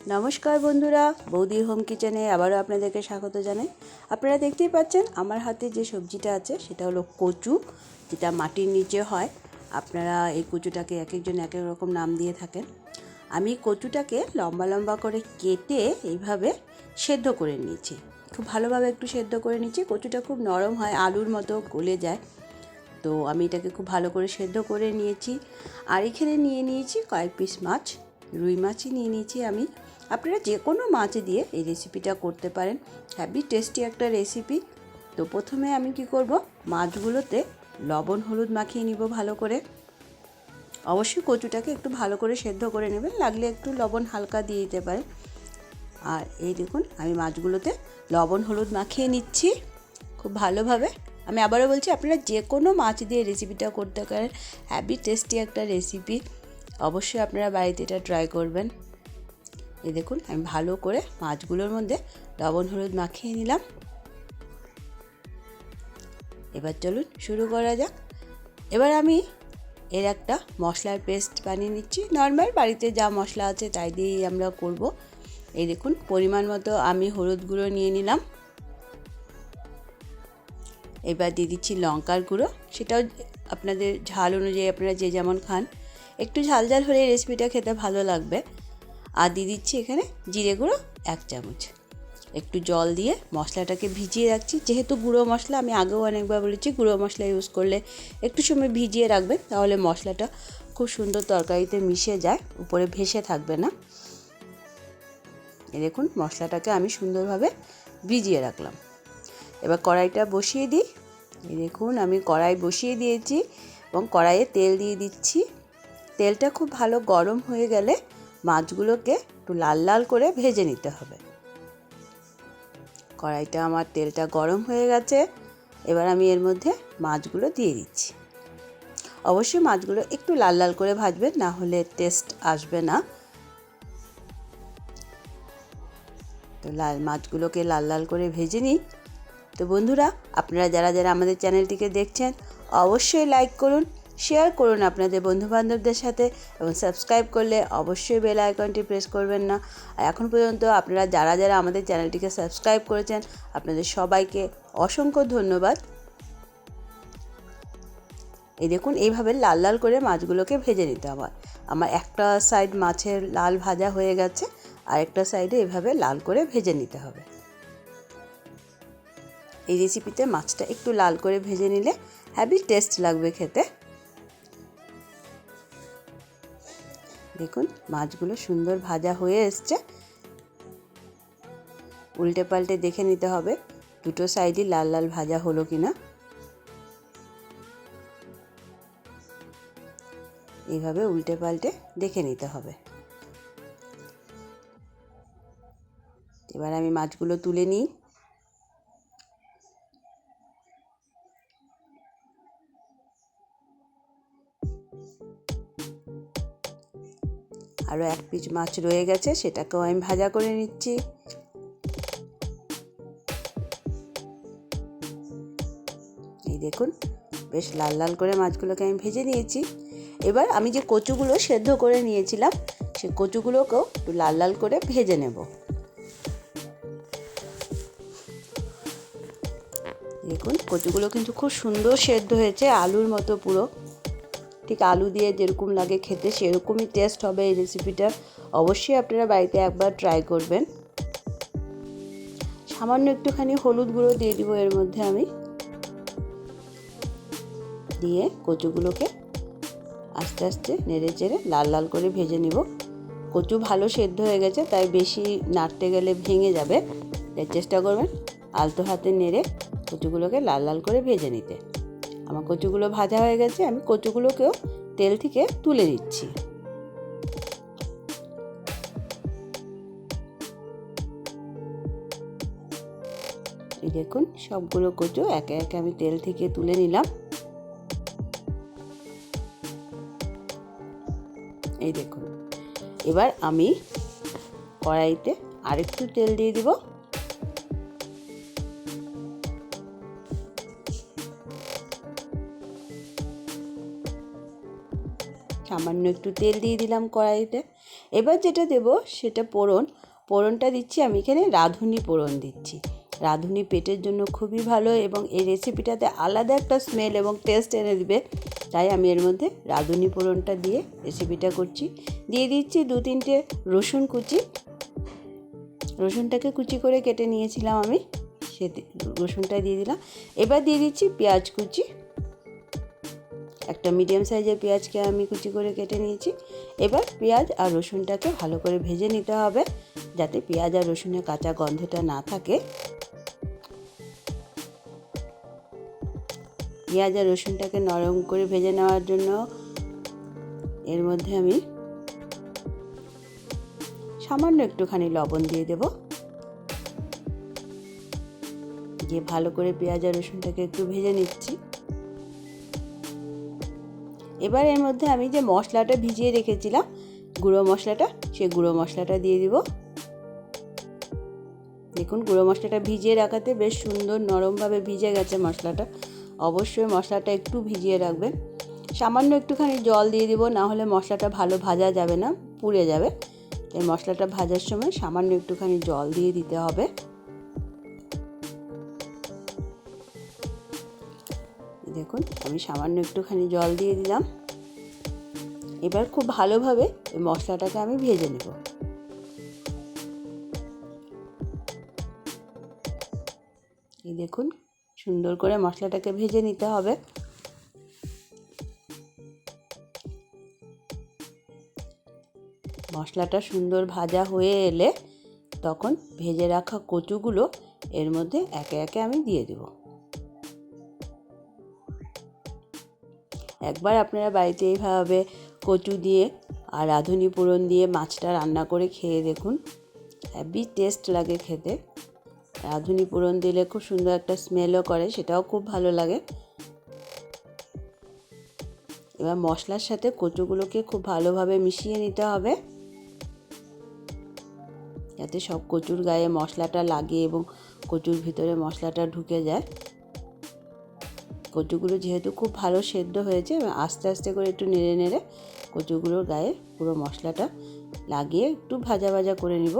নমস্কার বন্ধুরা, বৌদি হোম কিচেনে আবারও আপনাদেরকে স্বাগত জানাই। আপনারা দেখতেই পাচ্ছেন, আমার হাতে যে সবজিটা আছে, সেটা হলো কচু, যেটা মাটির নিচে হয়। আপনারা এই কচুটাকে এক একজন এক এক রকম নাম দিয়ে থাকেন। আমি কচুটাকে লম্বা লম্বা করে কেটে এইভাবে সেদ্ধ করে নিয়েছি। খুব ভালোভাবে একটু সেদ্ধ করে নিচ্ছি কচুটা খুব নরম হয়, আলুর মতো গলে যায়। তো আমি এটাকে খুব ভালো করে সেদ্ধ করে নিয়েছি। আর এখানে নিয়ে নিয়েছি কয়েক পিস মাছ। রুই মাছই নিয়ে নিয়েছি আমি। আপনারা যে কোনো মাছ দিয়ে এই রেসিপিটা করতে পারেন। হ্যাভি টেস্টি একটা রেসিপি তো প্রথমে আমি কি করব? মাছগুলোতে লবণ, হলুদ মাখিয়ে নিব ভালো করে। অবশ্যই কচুটাকে একটু ভালো করে সেদ্ধ করে নেবেন। লাগলে একটু লবণ হালকা দিয়ে দিতে পারেন। আর এই দেখুন, আমি মাছগুলোতে লবণ, হলুদ মাখিয়ে নিচ্ছি খুব ভালোভাবে। আমি আবারও বলছি, আপনারা যে কোনো মাছ দিয়ে রেসিপিটা করতে পারেন। হ্যাভি টেস্টি একটা রেসিপি অবশ্যই আপনারা বাড়িতে এটা ট্রাই করবেন। এই দেখুন, আমি ভালো করে মাছগুলোর মধ্যে লবণ, হলুদ মাখিয়ে নিলাম। এবার চলুন শুরু করা যাক। এবার আমি এর একটা মশলার পেস্ট বানিয়ে নিচ্ছি। নর্মাল বাড়িতে যা মশলা আছে তাই দিয়েই আমরা করব। এই দেখুন, পরিমাণ মতো আমি হলুদ গুঁড়ো নিয়ে নিলাম। এবার দিয়ে দিচ্ছি লঙ্কার গুঁড়ো। সেটাও আপনাদের ঝাল অনুযায়ী আপনারা যে যেমন খান একটু ঝাল ঝাল হলে রেসিপিটা খেতে ভালো লাগবে। আর দিয়ে দিচ্ছি এখানে জিরে গুঁড়ো, এক চামচ। একটু জল দিয়ে মশলাটাকে ভিজিয়ে রাখছি। যেহেতু গুঁড়ো মশলা, আমি আগেও অনেকবার বলেছি, গুঁড়ো মশলা ইউজ করলে একটু সময় ভিজিয়ে রাখবেন, তাহলে মশলাটা খুব সুন্দর তরকারিতে মিশে যায়, উপরে ভেসে থাকবে না। দেখুন, মশলাটাকে আমি সুন্দরভাবে ভিজিয়ে রাখলাম। এবার কড়াইটা বসিয়ে দিই। দেখুন, আমি কড়াই বসিয়ে দিয়েছি এবং কড়াইয়ে তেল দিয়ে দিচ্ছি। তেলটা খুব ভালো গরম হয়ে গেলে মাছগুলোকে একটু লাল লাল করে ভেজে নিতে হবে। কড়াইটা আমার তেলটা গরম হয়ে গেছে, এবার আমি এর মধ্যে মাছগুলো দিয়ে দিচ্ছি। অবশ্যই মাছগুলো একটু লাল লাল করে ভাজবেন, না হলে টেস্ট আসবে না। তো লাল মাছগুলোকে লাল লাল করে ভেজে নিই। তো বন্ধুরা, আপনারা যারা যারা আমাদের চ্যানেলটিকে দেখছেন, অবশ্যই লাইক করুন শেয়ার করুন আপনাদের বন্ধুবান্ধবদের সাথে এবং সাবস্ক্রাইব করলে অবশ্যই বেল আইকনটি প্রেস করবেন না। আর এখন পর্যন্ত আপনারা যারা যারা আমাদের চ্যানেলটিকে সাবস্ক্রাইব করেছেন, আপনাদের সবাইকে অসংখ্য ধন্যবাদ। এই দেখুন, এইভাবে লাল লাল করে মাছগুলোকে ভেজে নিতে আমার আমার একটা সাইড মাছের লাল ভাজা হয়ে গেছে, আর একটা সাইডে এভাবে লাল করে ভেজে নিতে হবে। এই রেসিপিতে মাছটা একটু লাল করে ভেজে নিলে হ্যাভি টেস্ট লাগবে খেতে। দেখুন, মাছগুলো সুন্দর ভাজা হয়ে এসছে। উল্টে পাল্টে দেখে নিতে হবে, দুটো সাইডই লাল লাল ভাজা হলো কিনা। এইভাবে উল্টে পাল্টে দেখে নিতে হবে। এবার আমি মাছগুলো তুলে নিই। আরও এক পিস মাছ রয়ে গেছে, সেটাকেও আমি ভাজা করে নিচ্ছি। এই দেখুন, বেশ লাল লাল করে মাছগুলোকে আমি ভেজে নিয়েছি। এবার আমি যে কচুগুলো সেদ্ধ করে নিয়েছিলাম, সে কচুগুলোকেও একটু লাল লাল করে ভেজে নেব। দেখুন, কচুগুলো কিন্তু খুব সুন্দর সেদ্ধ হয়েছে, আলুর মতো পুরো। ঠিক আলু দিয়ে যেরকম লাগে খেতে সেরকমই টেস্ট হবে এই রেসিপিটা অবশ্যই আপনারা বাড়িতে একবার ট্রাই করবেন। সামান্য একটুখানি হলুদ গুঁড়ো দিয়ে দিব এর মধ্যে আমি। দিয়ে কচুগুলোকে আস্তে আস্তে নেড়ে চেড়ে লাল লাল করে ভেজে নিব। কচু ভালো সেদ্ধ হয়ে গেছে, তাই বেশি নাড়তে গেলে ভেঙে যাবে। তাই চেষ্টা করবেন আলতো হাতে নেড়ে কচুগুলোকে লাল লাল করে ভেজে নিতে। আমার কচুগুলো ভাজা হয়ে গেছে, আমি কচুগুলোকেও তেল থেকে তুলে দিচ্ছি। এই দেখুন, সবগুলো কচু একে একে আমি তেল থেকে তুলে নিলাম। এই দেখুন, এবার আমি কড়াইতে আরেকটু তেল দিয়ে দিব। সামান্য একটু তেল দিয়ে দিলাম কড়াইতে। এবার যেটা দেব সেটা পোড়ন পোড়নটা দিচ্ছি, আমি এখানে রাঁধুনি পোড়ন দিচ্ছি। রাঁধুনি পেটের জন্য খুবই ভালো এবং এই রেসিপিটাতে আলাদা একটা স্মেল এবং টেস্ট এনে দিবে। তাই আমি এর মধ্যে রাঁধুনি পোড়নটা দিয়ে রেসিপিটা করছি। দিয়ে দিচ্ছি দু তিনটে রসুন কুচি। রসুনটাকে কুচি করে কেটে নিয়েছিলাম আমি। সে রসুনটা দিয়ে দিলাম। এবার দিয়ে দিচ্ছি পেঁয়াজ কুচি। একটা মিডিয়াম সাইজের পেঁয়াজকে আমি কুচি করে কেটে নিয়েছি। এবার পেঁয়াজ আর রসুনটাকে ভালো করে ভেজে নিতে হবে, যাতে পেঁয়াজ আর রসুনের কাঁচা গন্ধটা না থাকে। পেঁয়াজ আর রসুনটাকে নরম করে ভেজে নেওয়ার জন্য এর মধ্যে আমি সামান্য একটুখানি লবণ দিয়ে দেব। দিয়ে ভালো করে পেঁয়াজ আর রসুনটাকে একটু ভেজে নিচ্ছি। এবার এর মধ্যে আমি যে মশলাটা ভিজিয়ে রেখেছিলাম, গুঁড়ো মশলাটা, সেই গুঁড়ো মশলাটা দিয়ে দিব। দেখুন, গুঁড়ো মশলাটা ভিজিয়ে রাখাতে বেশ সুন্দর নরমভাবে ভিজে গেছে মশলাটা। অবশ্যই মশলাটা একটু ভিজিয়ে রাখবেন। সামান্য একটুখানি জল দিয়ে দিব, না হলে মশলাটা ভালো ভাজা যাবে না, পুড়ে যাবে। তাই মশলাটা ভাজার সময় সামান্য একটুখানি জল দিয়ে দিতে হবে। দেখুন আমি সামান্য একটুখানি জল দিয়ে দিলাম। এবার খুব ভালোভাবে এই মশলাটাকে আমি ভেজে নেব। এই দেখুন, সুন্দর করে মশলাটাকে ভেজে নিতে হবে। মশলাটা সুন্দর ভাজা হয়ে এলে তখন ভেজে রাখা কচুগুলো এর মধ্যে একে একে আমি দিয়ে দেব। একবার আপনারা বাড়িতে এইভাবে কচু দিয়ে আর রাঁধুনি পুরন দিয়ে মাছটা রান্না করে খেয়ে দেখুন। হ্যাভি টেস্ট লাগে খেতে। রাঁধুনি পুরন দিলে খুব সুন্দর একটা স্মেলও করে, সেটাও খুব ভালো লাগে। এবার মশলার সাথে কচুগুলোকে খুব ভালোভাবে মিশিয়ে নিতে হবে। যাতে সব কচুর গায়ে মশলাটা লাগে এবং কচুর ভিতরে মশলাটা ঢুকে যায়। কচুগুলো যেহেতু খুব ভালো সেদ্ধ হয়েছে আস্তে আস্তে করে একটু নেড়ে নেড়ে কচুগুলোর গায়ে পুরো মশলাটা লাগিয়ে একটু ভাজা ভাজা করে নিব।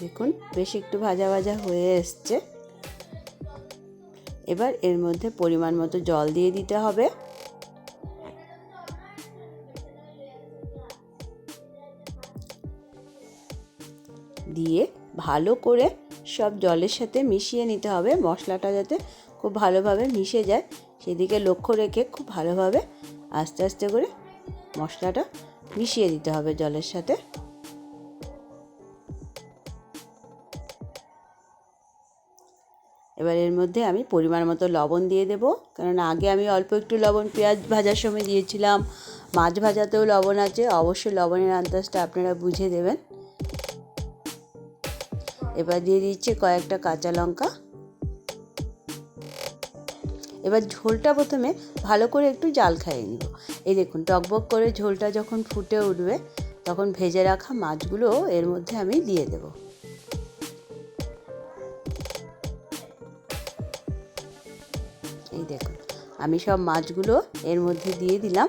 দেখুন, বেশ একটু ভাজা ভাজা হয়ে এসছে। এবার এর মধ্যে পরিমাণ মতো জল দিয়ে দিতে হবে। দিয়ে ভালো করে সব জলের সাথে মিশিয়ে নিতে হবে। মশলাটা যাতে খুব ভালোভাবে মিশে যায়, সেদিকে লক্ষ্য রেখে খুব ভালোভাবে আস্তে আস্তে করে মশলাটা মিশিয়ে দিতে হবে জলের সাথে। এবার এর মধ্যে আমি পরিমাণ মতো লবণ দিয়ে দেব, কারণ আগে আমি অল্প একটু লবণ, পেঁয়াজ ভাজার সময় দিয়েছিলাম, মাছ ভাজাতেও লবণ আছে, অবশ্যই লবণের আন্দাজটা আপনারা বুঝে দেবেন। এবার দিয়ে দিচ্ছি কয়েকটা কাঁচা লঙ্কা। এবার ঝোলটা প্রথমে ভালো করে একটু জাল খাইয়ে নিব। এই দেখুন, টকবক করে ঝোলটা যখন ফুটে উঠবে, তখন ভেজে রাখা মাছগুলো এর মধ্যে আমি দিয়ে দেব। এই দেখুন, আমি সব মাছগুলো এর মধ্যে দিয়ে দিলাম।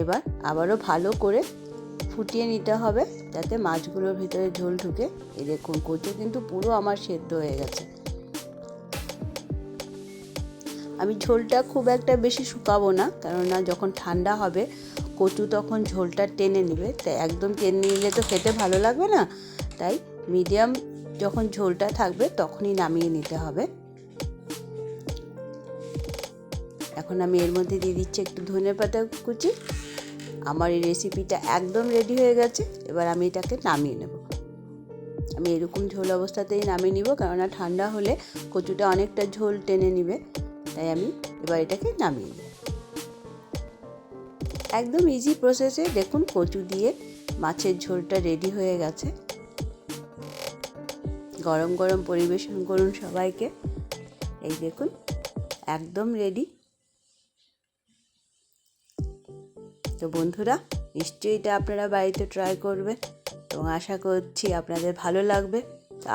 এবার আবারও ভালো করে ফুটিয়ে নিতে হবে যাতে মাছগুলোর ভিতরে ঝোল ঢুকে। এই দেখুন, কচু কিন্তু পুরো আমার সেদ্ধ হয়ে গেছে। আমি ঝোলটা খুব একটা বেশি শুকাবো না, কেননা যখন ঠান্ডা হবে, কচু তখন ঝোলটা টেনে নেবে। তাই একদম টেনে নিলে তো খেতে ভালো লাগবে না। তাই মিডিয়াম যখন ঝোলটা থাকবে, তখনই নামিয়ে নিতে হবে। এখন আমি এর মধ্যে দিয়ে দিচ্ছি একটু ধনে পাতা কুচি। আমার এই রেসিপিটা একদম রেডি হয়ে গেছে, এবার আমি এটাকে নামিয়ে নেব। আমি এরকম ঝোল অবস্থাতেই নামিয়ে নিব, কেননা ঠান্ডা হলে কচুটা অনেকটা ঝোল টেনে নিবে, তাই আমি এবার এটাকে নামিয়ে নেব। একদম ইজি প্রসেসে দেখুন কচু দিয়ে মাছের ঝোলটা রেডি হয়ে গেছে। গরম গরম পরিবেশন করুন সবাইকে। এই দেখুন, একদম রেডি তো বন্ধুরা, নিশ্চয়ই এটা আপনারা বাড়িতে ট্রাই করবেন এবং আশা করছি আপনাদের ভালো লাগবে।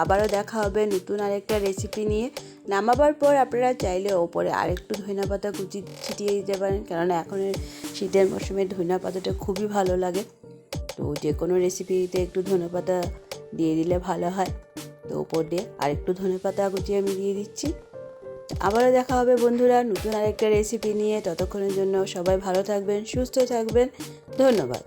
আবারও দেখা হবে নতুন আরেকটা রেসিপি নিয়ে। নামাবার পর আপনারা চাইলে ওপরে আরেকটু ধনিয়া পাতা কুচি ছিটিয়ে দিতে পারেন, কেননা এখন শীতের মরশুমে ধনিয়া পাতাটা খুবই ভালো লাগে। তো যে কোনো রেসিপিতে একটু ধনে পাতা দিয়ে দিলে ভালো হয়। তো ওপর দিয়ে আরেকটু ধনে পাতা কুচিয়ে আমি দিয়ে দিচ্ছি। আবারও দেখা হবে বন্ধুরা নতুন আরেকটা রেসিপি নিয়ে। ততক্ষণের জন্য সবাই ভালো থাকবেন, সুস্থ থাকবেন। ধন্যবাদ।